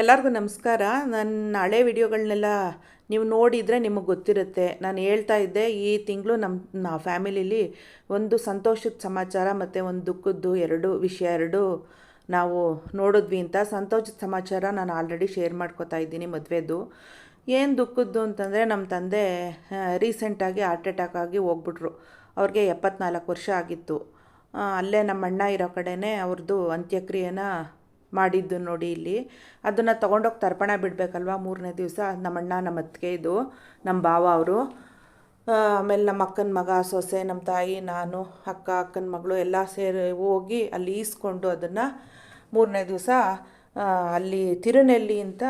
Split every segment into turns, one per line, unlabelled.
ಎಲ್ಲರಿಗೂ ನಮಸ್ಕಾರ. ನನ್ನ ಹಳೆ ವಿಡಿಯೋಗಳನ್ನೆಲ್ಲ ನೀವು ನೋಡಿದರೆ ನಿಮಗೆ ಗೊತ್ತಿರುತ್ತೆ. ನಾನು ಹೇಳ್ತಾ ಇದ್ದೆ, ಈ ತಿಂಗಳು ನಮ್ಮ ಫ್ಯಾಮಿಲಿಲಿ ಒಂದು ಸಂತೋಷದ ಸಮಾಚಾರ ಮತ್ತು ಒಂದು ದುಃಖದ್ದು ಎರಡು ವಿಷಯ ಎರಡು ನಾವು ನೋಡಿದ್ವಿ ಅಂತ. ಸಂತೋಷದ ಸಮಾಚಾರ ನಾನು ಆಲ್ರೆಡಿ ಶೇರ್ ಮಾಡ್ಕೋತಾ ಇದ್ದೀನಿ ಮದುವೆದು. ಏನು ದುಃಖದ್ದು ಅಂತಂದರೆ ನಮ್ಮ ತಂದೆ ರೀಸೆಂಟಾಗಿ ಹಾರ್ಟ್ ಅಟ್ಯಾಕ್ ಆಗಿ ಹೋಗ್ಬಿಟ್ರು. ಅವ್ರಿಗೆ ಎಪ್ಪತ್ನಾಲ್ಕು ವರ್ಷ ಆಗಿತ್ತು. ಅಲ್ಲೇ ನಮ್ಮ ಅಣ್ಣ ಇರೋ ಕಡೆನೇ ಅವ್ರದ್ದು ಅಂತ್ಯಕ್ರಿಯೆನ ಮಾಡಿದ್ದು ನೋಡಿ ಇಲ್ಲಿ. ಅದನ್ನು ತೊಗೊಂಡೋಗಿ ತರ್ಪಣ ಬಿಡಬೇಕಲ್ವ? ಮೂರನೇ ದಿವಸ ನಮ್ಮ ಅಣ್ಣ, ನಮ್ಮ ಅತ್ತಿಗೆ ಇದು, ನಮ್ಮ ಭಾವ ಅವರು. ಆಮೇಲೆ ನಮ್ಮ ಅಕ್ಕನ ಮಗ, ಸೊಸೆ, ನಮ್ಮ ತಾಯಿ, ನಾನು, ಅಕ್ಕ, ಅಕ್ಕನ ಮಗಳು ಎಲ್ಲ ಸೇರಿ ಹೋಗಿ ಅಲ್ಲಿ ಈಸ್ಕೊಂಡು ಅದನ್ನು ಮೂರನೇ ದಿವಸ ಅಲ್ಲಿ ತಿರುನೆಲ್ಲಿ ಅಂತ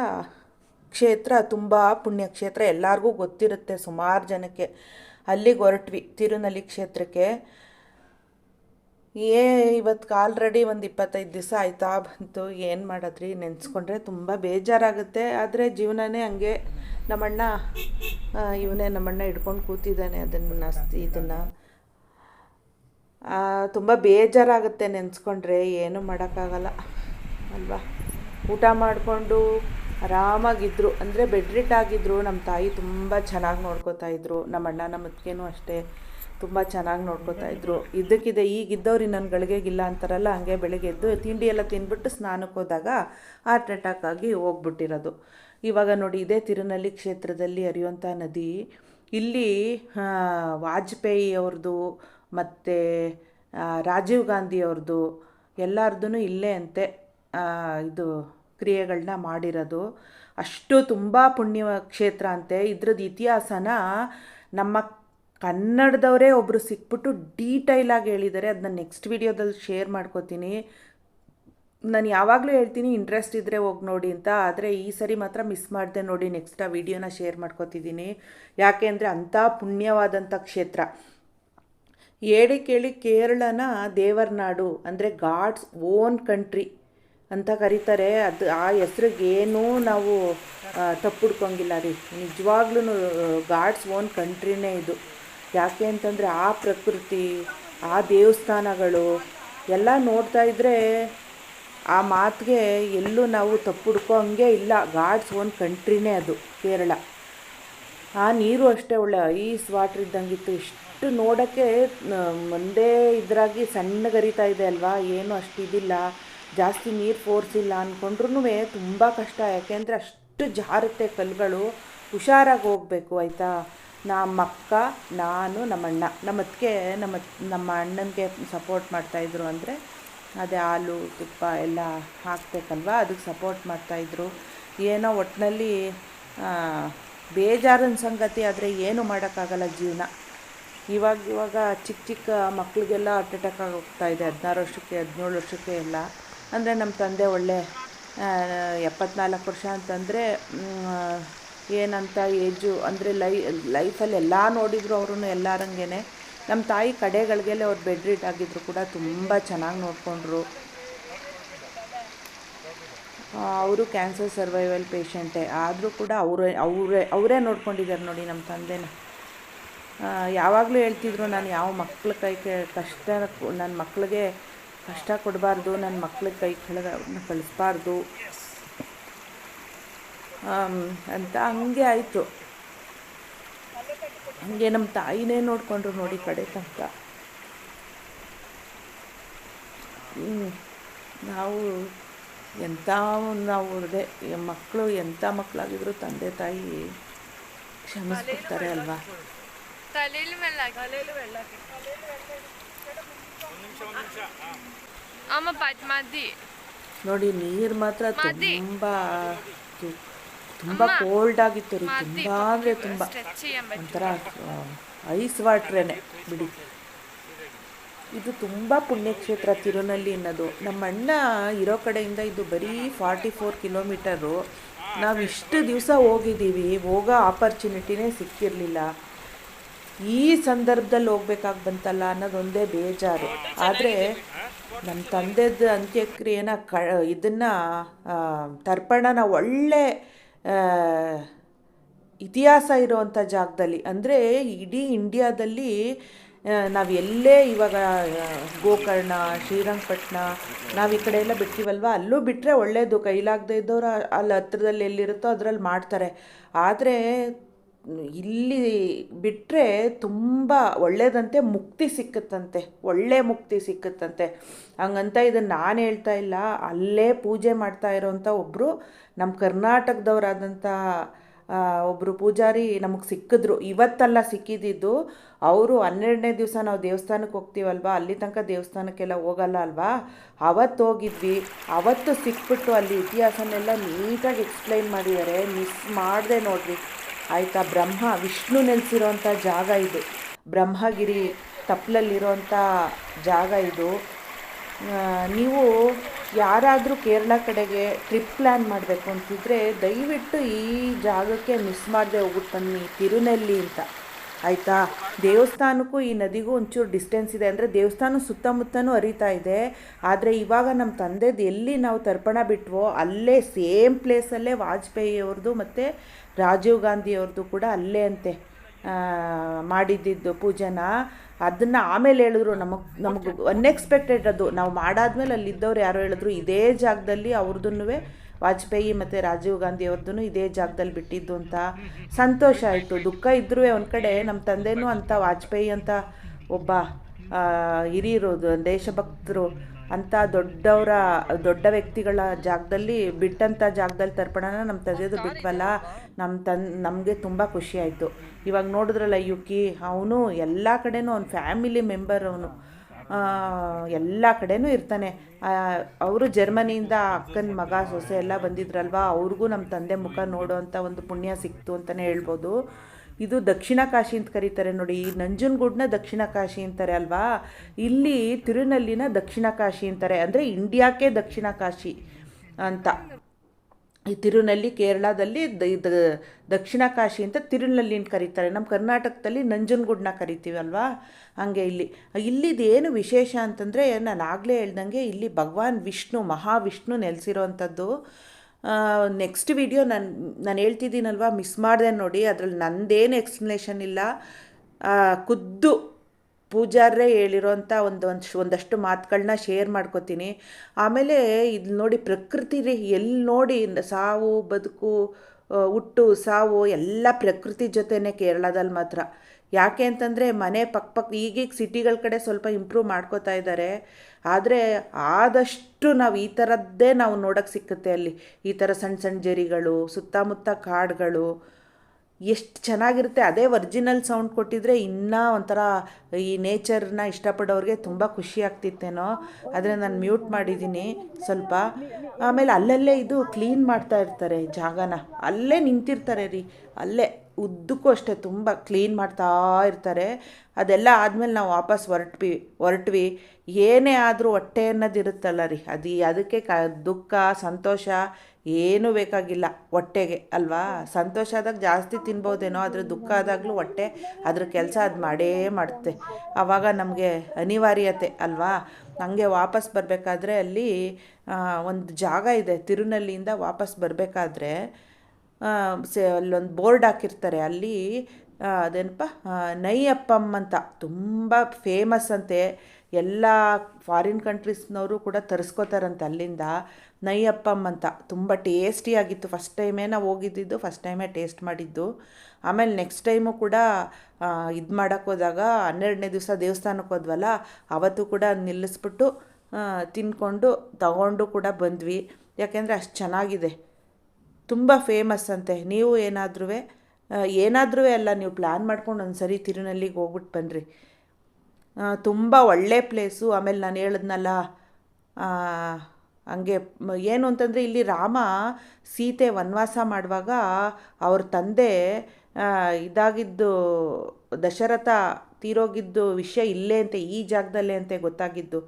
ಕ್ಷೇತ್ರ, ತುಂಬ ಪುಣ್ಯಕ್ಷೇತ್ರ ಎಲ್ಲರಿಗೂ ಗೊತ್ತಿರುತ್ತೆ ಸುಮಾರು ಜನಕ್ಕೆ. ಅಲ್ಲಿಗೆ ಹೊರಟ್ವಿ ತಿರುನಲ್ಲಿ ಕ್ಷೇತ್ರಕ್ಕೆ. ಏ ಇವತ್ತು ಆಲ್ರೆಡಿ ಒಂದು ಇಪ್ಪತ್ತೈದು ದಿವಸ ಆಯ್ತಾ ಬಂತು. ಏನು ಮಾಡಿದ್ರಿ? ನೆನೆಸ್ಕೊಂಡ್ರೆ ತುಂಬ ಬೇಜಾರಾಗುತ್ತೆ. ಆದರೆ ಜೀವನನೇ ಹಂಗೆ ನಮ್ಮಣ್ಣ ಇವನೇ ನಮ್ಮಣ್ಣ ಹಿಡ್ಕೊಂಡು ಕೂತಿದ್ದಾನೆ ಅದನ್ನು ಇದನ್ನು. ತುಂಬ ಬೇಜಾರಾಗುತ್ತೆ ನೆನೆಸ್ಕೊಂಡ್ರೆ. ಏನೂ ಮಾಡೋಕ್ಕಾಗಲ್ಲ. ಅಲ್ವಾ? ಊಟ ಮಾಡಿಕೊಂಡು ಆರಾಮಾಗಿದ್ದರು ಅಂದರೆ ಬೆಡ್ರಿಟ್ ಆಗಿದ್ದರು ನಮ್ಮ ತಾಯಿ ತುಂಬ ಚೆನ್ನಾಗಿ ನೋಡ್ಕೋತಾ ಇದ್ದರು ನಮ್ಮ ಅಣ್ಣ ನಮ್ಮ ಅತ್ತಿಗೆನೂ ಅಷ್ಟೇ. ತುಂಬ ಚೆನ್ನಾಗಿ ನೋಡ್ಕೋತಾ ಇದ್ರು. ಇದಕ್ಕಿದೆ ಈಗಿದ್ದವ್ರು ನನ್ನ ಗಳಿಗೆಗಿಲ್ಲ ಅಂತಾರಲ್ಲ, ಹಂಗೆ ಬೆಳಗ್ಗೆ ಎದ್ದು ತಿಂಡಿ ಎಲ್ಲ ತಿಂದ್ಬಿಟ್ಟು ಸ್ನಾನಕ್ಕೆ ಹೋದಾಗ ಹಾರ್ಟ್ ಅಟ್ಯಾಕ್ ಆಗಿ ಹೋಗ್ಬಿಟ್ಟಿರೋದು. ಇವಾಗ ನೋಡಿ ಇದೇ ತಿರುನಲ್ಲಿ ಕ್ಷೇತ್ರದಲ್ಲಿ ಹರಿಯುವಂಥ ನದಿ, ಇಲ್ಲಿ ವಾಜಪೇಯಿ ಅವ್ರದ್ದು ಮತ್ತು ರಾಜೀವ್ ಗಾಂಧಿ ಅವ್ರದ್ದು ಎಲ್ಲರದ್ದು ಇಲ್ಲೇ ಅಂತೆ ಇದು ಕ್ರಿಯೆಗಳನ್ನ ಮಾಡಿರೋದು. ಅಷ್ಟು ತುಂಬ ಪುಣ್ಯ ಕ್ಷೇತ್ರ ಅಂತೆ. ಇದ್ರದ್ದು ಇತಿಹಾಸನ ನಮ್ಮ ಕನ್ನಡದವರೇ ಒಬ್ಬರು ಸಿಕ್ಬಿಟ್ಟು ಡೀಟೈಲಾಗಿ ಹೇಳಿದ್ದಾರೆ. ಅದನ್ನ ನೆಕ್ಸ್ಟ್ ವಿಡಿಯೋದಲ್ಲಿ ಶೇರ್ ಮಾಡ್ಕೋತೀನಿ. ನಾನು ಯಾವಾಗಲೂ ಹೇಳ್ತೀನಿ ಇಂಟ್ರೆಸ್ಟ್ ಇದ್ದರೆ ಹೋಗಿ ನೋಡಿ ಅಂತ. ಆದರೆ ಈ ಸರಿ ಮಾತ್ರ ಮಿಸ್ ಮಾಡಿದೆ ನೋಡಿ ನೆಕ್ಸ್ಟ್ ಆ ವಿಡಿಯೋನ ಶೇರ್ ಮಾಡ್ಕೋತಿದ್ದೀನಿ. ಯಾಕೆ ಅಂದರೆ ಅಂಥ ಪುಣ್ಯವಾದಂಥ ಕ್ಷೇತ್ರ. ಹೇಳಿ ಕೇಳಿ ಕೇರಳನ ದೇವರ ನಾಡು, ಅಂದರೆ ಗಾಡ್ಸ್ ಓನ್ ಕಂಟ್ರಿ ಅಂತ ಕರೀತಾರೆ. ಅದು ಆ ಹೆಸ್ರಿಗೆ ಏನೂ ನಾವು ತಪ್ಪುಡ್ಕೊಂಗಿಲ್ಲ ರೀ. ನಿಜವಾಗ್ಲೂ ಗಾಡ್ಸ್ ಓನ್ ಕಂಟ್ರಿನೇ ಇದು. ಯಾಕೆ ಅಂತಂದರೆ ಆ ಪ್ರಕೃತಿ, ಆ ದೇವಸ್ಥಾನಗಳು ಎಲ್ಲ ನೋಡ್ತಾ ಇದ್ದರೆ ಆ ಮಾತಿಗೆ ಎಲ್ಲೂ ನಾವು ತಪ್ಪುಡ್ಕೋ ಹಂಗೆ ಇಲ್ಲ. ಗಾಡ್ಸ್ ಓನ್ ಕಂಟ್ರಿನೇ ಅದು, ಕೇರಳ. ಆ ನೀರು ಅಷ್ಟೇ ಒಳ್ಳೆ, ಐಸ್ ವಾಟ್ರ್ ಇದ್ದಂಗಿತ್ತು. ಇಷ್ಟು ನೋಡೋಕ್ಕೆ ಒಂದೇ ಇದ್ರಾಗಿ ಸಣ್ಣಗರಿತಾ ಇದೆ ಅಲ್ವಾ? ಏನು ಅಷ್ಟು ಇದಿಲ್ಲ. ಜಾಸ್ತಿ ನೀರು ಫೋರ್ಸ್ ಇಲ್ಲ ಅಂದ್ಕೊಂಡ್ರೂ ತುಂಬ ಕಷ್ಟ. ಯಾಕೆಂದರೆ ಅಷ್ಟು ಜಾರುತ್ತೆ ಕಲ್ಲುಗಳು. ಹುಷಾರಾಗಿ ಹೋಗಬೇಕು, ಆಯಿತಾ? ನಮ್ಮ ಅಕ್ಕ ನಾನು, ನಮ್ಮಣ್ಣ. ನಮ್ಮತ್ತಿಗೆ ನಮ್ಮ ನಮ್ಮ ಅಣ್ಣನಿಗೆ ಸಪೋರ್ಟ್ ಮಾಡ್ತಾಯಿದ್ರು ಅಂದರೆ ಅದೇ ಹಾಲು, ತುಪ್ಪ ಎಲ್ಲ ಹಾಕಬೇಕಲ್ವ? ಅದಕ್ಕೆ ಸಪೋರ್ಟ್ ಮಾಡ್ತಾಯಿದ್ರು ಏನೋ ಒಟ್ಟಿನಲ್ಲಿ ಬೇಜಾರಿನ ಸಂಗತಿ ಆದರೆ ಏನು ಮಾಡೋಕ್ಕಾಗಲ್ಲ ಜೀವನ. ಇವಾಗ ಇವಾಗ ಚಿಕ್ಕ ಚಿಕ್ಕ ಮಕ್ಕಳಿಗೆಲ್ಲ ಹಾರ್ಟ್ ಅಟ್ಯಾಕ್ ಆಗೋಗ್ತಾ ಇದೆ. ಹದಿನಾರು ವರ್ಷಕ್ಕೆ, ಹದಿನೇಳು ವರ್ಷಕ್ಕೆ ಎಲ್ಲ. ಅಂದರೆ ನಮ್ಮ ತಂದೆ ಒಳ್ಳೆ ಎಪ್ಪತ್ನಾಲ್ಕು ವರ್ಷ ಅಂತಂದರೆ ಏನಂತ ಏಜು, ಅಂದರೆ ಲೈ, ಲೈಫಲ್ಲಿ ಎಲ್ಲ ನೋಡಿದ್ರು ಅವರು ಎಲ್ಲರಂಗೆ ನಮ್ಮ ತಾಯಿ ಕಡೆಗಳಿಗೆಲ್ಲ ಅವ್ರು ಬೆಡ್ ಆಗಿದ್ರು ಕೂಡ ತುಂಬ ಚೆನ್ನಾಗಿ ನೋಡಿಕೊಂಡ್ರು. ಅವರು ಕ್ಯಾನ್ಸರ್ ಸರ್ವೈವಲ್ ಪೇಷಂಟೇ. ಆದರೂ ಕೂಡ ಅವರೇ ಅವರೇ ಅವರೇ ನೋಡ್ಕೊಂಡಿದ್ದಾರೆ ನೋಡಿ ನಮ್ಮ ತಂದೆನ. ಯಾವಾಗಲೂ ಹೇಳ್ತಿದ್ರು ನಾನು ಯಾವ ಮಕ್ಳ ಕೈ ಕಷ್ಟ ನನ್ನ ಮಕ್ಕಳಿಗೆ ಕಷ್ಟ ಕೊಡಬಾರ್ದು ನನ್ನ ಮಕ್ಳಿಗೆ ಕೈ ಕೆಳಗೆ ಕಳಿಸ್ಬಾರ್ದು. ಅಂತ ಹಂಗೆ ಆಯಿತು. ಹಂಗೆ ನಮ್ಮ ತಾಯಿನೇ ನೋಡಿಕೊಂಡ್ರು ನೋಡಿ ಕಡೆ ತನಕ. ನಾವು ಎಂಥ ನಾವು ಮಕ್ಕಳು ಎಂಥ ಮಕ್ಕಳಾಗಿದ್ರು ತಂದೆ ತಾಯಿ ಕ್ಷಮಿಸ್ಬಿಡ್ತಾರೆ ಅಲ್ವಾ? ನೋಡಿ ನೀರು ಮಾತ್ರ ತುಂಬ ತುಂಬ ಕೋಲ್ಡ್ ಆಗಿತ್ತು ರೀ ತುಂಬ ಅಂದರೆ ತುಂಬ ಒಂಥರ ಐಸ್ ವಾಟ್ರೇನೆ ಬಿಡಿ. ಇದು ತುಂಬ ಪುಣ್ಯಕ್ಷೇತ್ರ ತಿರುನಲ್ಲಿ ಅನ್ನೋದು. ನಮ್ಮ ಅಣ್ಣ ಇರೋ ಕಡೆಯಿಂದ ಇದು ಬರೀ ಫಾರ್ಟಿ ಫೋರ್ ಕಿಲೋಮೀಟರು. ನಾವು ಇಷ್ಟು ದಿವಸ ಹೋಗಿದ್ದೀವಿ ಹೋಗೋ ಆಪರ್ಚುನಿಟಿನೇ ಸಿಕ್ಕಿರಲಿಲ್ಲ. ಈ ಸಂದರ್ಭದಲ್ಲಿ ಹೋಗ್ಬೇಕಾಗಿ ಬಂತಲ್ಲ ಅನ್ನೋದೊಂದೇ ಬೇಜಾರು. ಆದರೆ ನಮ್ಮ ತಂದೆದ ಅಂತ್ಯಕ್ರಿಯೆನ ಕ ಇದನ್ನು ತರ್ಪಣನ ಒಳ್ಳೆ ಇತಿಹಾಸ ಇರುವಂಥ ಜಾಗದಲ್ಲಿ, ಅಂದರೆ ಇಡೀ ಇಂಡಿಯಾದಲ್ಲಿ ನಾವು ಎಲ್ಲೇ ಇವಾಗ ಗೋಕರ್ಣ ಶ್ರೀರಂಗಪಟ್ಟಣ ನಾವು ಈ ಕಡೆ ಎಲ್ಲ ಬಿಡ್ತೀವಲ್ವ? ಅಲ್ಲೂ ಬಿಟ್ಟರೆ ಒಳ್ಳೆಯದು ಕೈಲಾಗದೇ ಇದ್ದವ್ರು ಅಲ್ಲಿ ಹತ್ರದಲ್ಲಿ ಎಲ್ಲಿರುತ್ತೋ ಅದರಲ್ಲಿ ಮಾಡ್ತಾರೆ. ಆದರೆ ಇಲ್ಲಿ ಬಿಟ್ಟರೆ ತುಂಬ ಒಳ್ಳೆಯದಂತೆ ಮುಕ್ತಿ ಸಿಕ್ಕತ್ತಂತೆ, ಒಳ್ಳೆ ಮುಕ್ತಿ ಸಿಕ್ಕತ್ತಂತೆ. ಹಂಗಂತ ಇದನ್ನು ನಾನು ಹೇಳ್ತಾ ಇಲ್ಲ. ಅಲ್ಲೇ ಪೂಜೆ ಮಾಡ್ತಾ ಇರೋವಂಥ ಒಬ್ಬರು ನಮ್ಮ ಕರ್ನಾಟಕದವರಾದಂಥ ಒಬ್ಬರು ಪೂಜಾರಿ ನಮಗೆ ಸಿಕ್ಕಿದ್ರು. ಇವತ್ತಲ್ಲ ಸಿಕ್ಕಿದ್ದಿದ್ದು ಅವರು ಹನ್ನೆರಡನೇ ದಿವಸ ನಾವು ದೇವಸ್ಥಾನಕ್ಕೆ ಹೋಗ್ತೀವಲ್ವಾ? ಅಲ್ಲಿ ತನಕ ದೇವಸ್ಥಾನಕ್ಕೆಲ್ಲ ಹೋಗಲ್ಲ ಅಲ್ವಾ? ಅವತ್ತು ಹೋಗಿದ್ವಿ. ಅವತ್ತು ಸಿಕ್ಬಿಟ್ಟು ಅಲ್ಲಿ ಇತಿಹಾಸನೆಲ್ಲ ನೀಟಾಗಿ ಎಕ್ಸ್ಪ್ಲೈನ್ ಮಾಡಿದ್ದಾರೆ. ಮಿಸ್ ಮಾಡಿದೆ ನೋಡ್ರಿ. ಆಯಿತಾ, ಬ್ರಹ್ಮ, ವಿಷ್ಣು ನೆಲೆಸಿರೋಂಥ ಜಾಗ ಇದು. ಬ್ರಹ್ಮಗಿರಿ ತಪ್ಪಲಲ್ಲಿರೋಂಥ ಜಾಗ ಇದು. ನೀವು ಯಾರಾದರೂ ಕೇರಳ ಕಡೆಗೆ ಟ್ರಿಪ್ ಪ್ಲ್ಯಾನ್ ಮಾಡಬೇಕು ಅಂತಿದ್ರೆ ದಯವಿಟ್ಟು ಈ ಜಾಗಕ್ಕೆ ಮಿಸ್ ಮಾಡದೆ ಹೋಗ್ಬಿಟ್ಟು ಬನ್ನಿ, ತಿರುನೆಲ್ಲಿ ಅಂತ. ಆಯಿತಾ? ದೇವಸ್ಥಾನಕ್ಕೂ ಈ ನದಿಗೂ ಒಂಚೂರು ಡಿಸ್ಟೆನ್ಸ್ ಇದೆ. ಅಂದರೆ ದೇವಸ್ಥಾನ ಸುತ್ತಮುತ್ತನೂ ಹರಿತಾ ಇದೆ. ಆದರೆ ಇವಾಗ ನಮ್ಮ ತಂದೆದು ಎಲ್ಲಿ ನಾವು ತರ್ಪಣ ಬಿಟ್ವೋ, ಅಲ್ಲೇ ಸೇಮ್ ಪ್ಲೇಸಲ್ಲೇ ವಾಜಪೇಯಿ ಅವ್ರದ್ದು ಮತ್ತು ರಾಜೀವ್ ಗಾಂಧಿ ಅವ್ರದ್ದು ಕೂಡ ಅಲ್ಲೇ ಅಂತೆ ಮಾಡಿದ್ದು ಮಾಡಿದ್ದಿದ್ದು ಪೂಜೆನ. ಅದನ್ನು ಆಮೇಲೆ ಹೇಳಿದ್ರು ನಮಗೆ ನಮಗೆ ಅನ್ಎಕ್ಸ್ಪೆಕ್ಟೆಡ್ ಅದು. ನಾವು ಮಾಡಾದ್ಮೇಲೆ ಅಲ್ಲಿದ್ದವ್ರು ಯಾರೋ ಹೇಳಿದ್ರು, ಇದೇ ಜಾಗದಲ್ಲಿ ಅವ್ರದ್ದೂ ವಾಜಪೇಯಿ ಮತ್ತು ರಾಜೀವ್ ಗಾಂಧಿ ಅವ್ರದ್ದು ಇದೇ ಜಾಗದಲ್ಲಿ ಬಿಟ್ಟಿದ್ದು ಅಂತ ಸಂತೋಷ ಆಯಿತು. ದುಃಖ ಇದ್ರೂ ಒಂದು ಕಡೆ ನಮ್ಮ ತಂದೆನೂ ಅಂತ, ವಾಜಪೇಯಿ ಅಂತ ಒಬ್ಬ ಹಿರಿಯರು, ದೇಶಭಕ್ತರು ಅಂಥ ದೊಡ್ಡವರ, ದೊಡ್ಡ ವ್ಯಕ್ತಿಗಳ ಜಾಗದಲ್ಲಿ ಬಿಟ್ಟಂಥ ಜಾಗದಲ್ಲಿ ತರ್ಪಣನ ನಮ್ಮ ತಂದೆದು ಬಿಟ್ವಲ್ಲ ನಮ್ಮ ತನ್, ನಮಗೆ ತುಂಬ ಖುಷಿಯಾಯಿತು ಇವಾಗ ನೋಡಿದ್ರಲ್ಲ, ಯುಕಿ, ಅವನು ಎಲ್ಲ ಕಡೆನೂ ಅವ್ನ ಫ್ಯಾಮಿಲಿ ಮೆಂಬರ್ ಅವನು. ಎಲ್ಲ ಕಡೆನೂ ಇರ್ತಾನೆ. ಅವರು ಜರ್ಮನಿಯಿಂದ ಅಕ್ಕನ ಮಗ ಸೊಸೆ ಎಲ್ಲ ಬಂದಿದ್ರಲ್ವ, ಅವ್ರಿಗೂ ನಮ್ಮ ತಂದೆ ಮುಖ ನೋಡೋವಂಥ ಒಂದು ಪುಣ್ಯ ಸಿಕ್ತು ಅಂತಲೇ ಹೇಳ್ಬೋದು. ಇದು ದಕ್ಷಿಣ ಕಾಶಿ ಅಂತ ಕರೀತಾರೆ ನೋಡಿ, ಈ ನಂಜನಗೂಡನ್ನ ದಕ್ಷಿಣ ಕಾಶಿ ಅಂತಾರೆ ಅಲ್ವಾ? ಇಲ್ಲಿ ತಿರುನಲ್ಲಿನ ದಕ್ಷಿಣ ಕಾಶಿ ಅಂತಾರೆ, ಅಂದರೆ ಇಂಡಿಯಾಕ್ಕೆ ದಕ್ಷಿಣ ಕಾಶಿ ಅಂತ. ಈ ತಿರುನಲ್ಲಿ ಕೇರಳದಲ್ಲಿ ಇದು ದಕ್ಷಿಣ ಕಾಶಿ ಅಂತ ತಿರುನಲ್ಲಿ ಕರೀತಾರೆ. ನಮ್ಮ ಕರ್ನಾಟಕದಲ್ಲಿ ನಂಜನಗೂಡನ್ನ ಕರಿತೀವಲ್ವಾ ಹಾಗೆ ಇಲ್ಲಿ. ಇಲ್ಲಿದು ಏನು ವಿಶೇಷ ಅಂತಂದರೆ ನಾನು ಆಗಲೇ ಹೇಳ್ದಂಗೆ ಇಲ್ಲಿ ಭಗವಾನ್ ವಿಷ್ಣು, ಮಹಾವಿಷ್ಣು ನೆಲೆಸಿರೋವಂಥದ್ದು ನೆಕ್ಸ್ಟ್ ವಿಡಿಯೋ ನಾನು ನಾನು ಹೇಳ್ತಿದ್ದೀನಲ್ವಾ? ಮಿಸ್ ಮಾಡಿದೆ ನೋಡಿ. ಅದರಲ್ಲಿ ನಂದೇನು ಎಕ್ಸ್ಪ್ಲನೇಷನ್ ಇಲ್ಲ. ಖುದ್ದು ಪೂಜಾರೇ ಹೇಳಿರೋಂಥ ಒಂದು ಒಂದು ಒಂದಷ್ಟು ಮಾತುಗಳನ್ನ ಶೇರ್ ಮಾಡ್ಕೋತೀನಿ. ಆಮೇಲೆ ಇದು ನೋಡಿ ಪ್ರಕೃತಿ ರೀ ಎಲ್ಲಿ ನೋಡಿ ಸಾವು, ಬದುಕು ಹುಟ್ಟು, ಸಾವು ಎಲ್ಲ ಪ್ರಕೃತಿ ಜೊತೆನೇ ಕೇರಳದಲ್ಲಿ ಮಾತ್ರ. ಯಾಕೆ ಅಂತಂದರೆ ಮನೆ ಪಕ್ಕ ಪಕ್ಕ ಈಗೀಗ ಸಿಟಿಗಳ ಕಡೆ ಸ್ವಲ್ಪ ಇಂಪ್ರೂವ್ ಮಾಡ್ಕೋತಾ ಇದ್ದಾರೆ ಆದರೆ ಆದಷ್ಟು ನಾವು ಈ ಥರದ್ದೇ ನಾವು ನೋಡೋಕ್ಕೆ ಸಿಕ್ಕುತ್ತೆ ಅಲ್ಲಿ. ಈ ಥರ ಸಣ್ಣ ಸಣ್ಣ ಜರಿಗಳು, ಸುತ್ತಮುತ್ತ ಕಾಡುಗಳು ಎಷ್ಟು ಚೆನ್ನಾಗಿರುತ್ತೆ ಅದೇ ಒರಿಜಿನಲ್ ಸೌಂಡ್ ಕೊಟ್ಟಿದ್ರೆ ಇನ್ನೂ ಒಂಥರ ಈ ನೇಚರ್ನ ಇಷ್ಟಪಡೋರಿಗೆ ತುಂಬ ಖುಷಿ ಆಗ್ತಿತ್ತೇನೋ. ಆದರೆ ನಾನು ಮ್ಯೂಟ್ ಮಾಡಿದ್ದೀನಿ ಸ್ವಲ್ಪ. ಆಮೇಲೆ ಅಲ್ಲಲ್ಲೇ ಇದು ಕ್ಲೀನ್ ಮಾಡ್ತಾ ಇರ್ತಾರೆ ಜಾಗನ. ಅಲ್ಲೇ ನಿಂತಿರ್ತಾರೆ ರೀ. ಅಲ್ಲೇ. ಉದ್ದಕ್ಕೂ ಅಷ್ಟೇ ತುಂಬ ಕ್ಲೀನ್ ಮಾಡ್ತಾ ಇರ್ತಾರೆ. ಅದೆಲ್ಲ ಆದಮೇಲೆ ನಾವು ವಾಪಸ್ ಹೊರಟ್ವಿ ಹೊರಟ್ವಿ. ಏನೇ ಆದರೂ ಹೊಟ್ಟೆ ಅನ್ನೋದಿರುತ್ತಲ್ಲ ರೀ, ಅದು ಅದಕ್ಕೆ ಕ, ದುಃಖ, ಸಂತೋಷ ಏನೂ ಬೇಕಾಗಿಲ್ಲ ಹೊಟ್ಟೆಗೆ, ಅಲ್ವಾ? ಸಂತೋಷ ಆದಾಗ ಜಾಸ್ತಿ ತಿನ್ಬೋದೇನೋ, ಆದರೆ ದುಃಖ ಆದಾಗಲೂ ಹೊಟ್ಟೆ ಅದ್ರ ಕೆಲಸ ಅದು ಮಾಡೇ ಮಾಡುತ್ತೆ. ಆವಾಗ ನಮಗೆ ಅನಿವಾರ್ಯತೆ, ಅಲ್ವಾ? ಹಂಗೆ ವಾಪಸ್ ಬರಬೇಕಾದ್ರೆ ಅಲ್ಲಿ ಒಂದು ಜಾಗ ಇದೆ ತಿರುನಲ್ಲಿಯಿಂದ ವಾಪಸ್ ಬರಬೇಕಾದ್ರೆ ಸೆ, ಅಲ್ಲೊಂದು ಬೋರ್ಡ್ ಹಾಕಿರ್ತಾರೆ. ಅಲ್ಲಿ ಅದೇನಪ್ಪ ನೈಯಪ್ಪಮ್ ಅಂತ. ತುಂಬ ಫೇಮಸ್ ಅಂತೆ. ಎಲ್ಲ ಫಾರಿನ್ ಕಂಟ್ರೀಸ್ನವರು ಕೂಡ ತರಿಸ್ಕೋತಾರಂತೆ ಅಲ್ಲಿಂದ. ನೈಯಪ್ಪಮ್ ಅಂತ. ತುಂಬ ಟೇಸ್ಟಿಯಾಗಿತ್ತು ಫಸ್ಟ್ ಟೈಮೇ ನಾವು ಹೋಗಿದ್ದಿದ್ದು ಫಸ್ಟ್ ಟೈಮೇ ಟೇಸ್ಟ್ ಮಾಡಿದ್ದು. ಆಮೇಲೆ ನೆಕ್ಸ್ಟ್ ಟೈಮು ಕೂಡ ಇದು ಮಾಡೋಕ್ಕೆ ಹೋದಾಗ, ಹನ್ನೆರಡನೇ ದಿವಸ ದೇವಸ್ಥಾನಕ್ಕೆ ಹೋದ್ವಲ್ಲ, ಅವತ್ತು ಕೂಡ ನಿಲ್ಲಿಸ್ಬಿಟ್ಟು ತಿನ್ಕೊಂಡು ತಗೊಂಡು ಕೂಡ ಬಂದ್ವಿ. ಯಾಕೆಂದರೆ ಅಷ್ಟು ಚೆನ್ನಾಗಿದೆ. ತುಂಬ ಫೇಮಸ್ ಅಂತೆ. ನೀವು ಏನಾದ್ರೂ ಏನಾದ್ರೂ ಅಲ್ಲ, ನೀವು ಪ್ಲ್ಯಾನ್ ಮಾಡ್ಕೊಂಡು ಒಂದು ಸರಿ ತಿರುನಲ್ಲಿಗೆ ಹೋಗ್ಬಿಟ್ಟು ಬನ್ನಿರಿ ತುಂಬ ಒಳ್ಳೆ ಪ್ಲೇಸು ಆಮೇಲೆ ನಾನು ಹೇಳಿದ್ನಲ್ಲ ಹಂಗೆ ಏನು ಅಂತಂದರೆ ಇಲ್ಲಿ ರಾಮ ಸೀತೆ ವನವಾಸ ಮಾಡುವಾಗ ಅವ್ರ ತಂದೆ ಇದಾಗಿದ್ದು ದಶರಥ ತೀರೋಗಿದ್ದು ವಿಷಯ ಇಲ್ಲೇ ಅಂತೆ, ಈ ಜಾಗದಲ್ಲೇ ಅಂತೆ ಗೊತ್ತಾಗಿದ್ದು.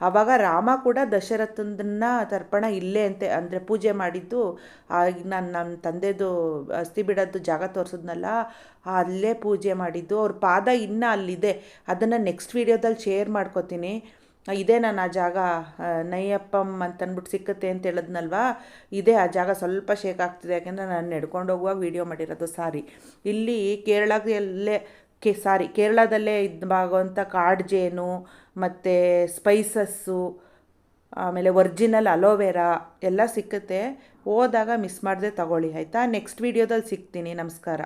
ಆವಾಗ ರಾಮ ಕೂಡ ದಶರಥನ ತರ್ಪಣ ಇಲ್ಲೇ ಅಂತೆ, ಅಂದರೆ ಪೂಜೆ ಮಾಡಿದ್ದು ಆಗ ನಾನು ನನ್ನ ತಂದೆದು ಅಸ್ಥಿ ಬಿಡೋದು ಜಾಗ ತೋರಿಸಿದ್ನಲ್ಲ, ಅಲ್ಲೇ ಪೂಜೆ ಮಾಡಿದ್ದು. ಅವ್ರ ಪಾದ ಇನ್ನೂ ಅಲ್ಲಿದೆ. ಅದನ್ನು ನೆಕ್ಸ್ಟ್ ವೀಡಿಯೋದಲ್ಲಿ ಶೇರ್ ಮಾಡ್ಕೋತೀನಿ. ಇದೇ ನಾನು ಆ ಜಾಗ ನೈಯಪ್ಪಂ ಅಂತನ್ಬಿಟ್ಟು ಸಿಕ್ಕುತ್ತೆ ಅಂತ ಹೇಳಿದ್ನಲ್ವಾ? ಇದೇ ಆ ಜಾಗ ಸ್ವಲ್ಪ ಶೇಕ್ ಆಗ್ತಿದೆ, ಯಾಕೆಂದರೆ ನಾನು ನಡ್ಕೊಂಡು ಹೋಗುವಾಗ ವೀಡಿಯೋ ಮಾಡಿರೋದು ಸಾರಿ. ಇಲ್ಲಿ ಕೇರಳದಲ್ಲೇ ಕೆ ಸಾರಿ. ಕೇರಳದಲ್ಲೇ ಇದ್ದಾಗುವಂಥ ಕಾಡು ಜೇನು, ಮತ್ತು ಸ್ಪೈಸಸ್ಸು, ಆಮೇಲೆ ಒರ್ಜಿನಲ್ ಅಲೋವೆರಾ ಎಲ್ಲ ಸಿಕ್ಕುತ್ತೆ. ಹೋದಾಗ ಮಿಸ್ ಮಾಡದೆ ತಗೊಳ್ಳಿ, ಆಯಿತಾ? ನೆಕ್ಸ್ಟ್ ವೀಡಿಯೋದಲ್ಲಿ ಸಿಗ್ತೀನಿ. ನಮಸ್ಕಾರ.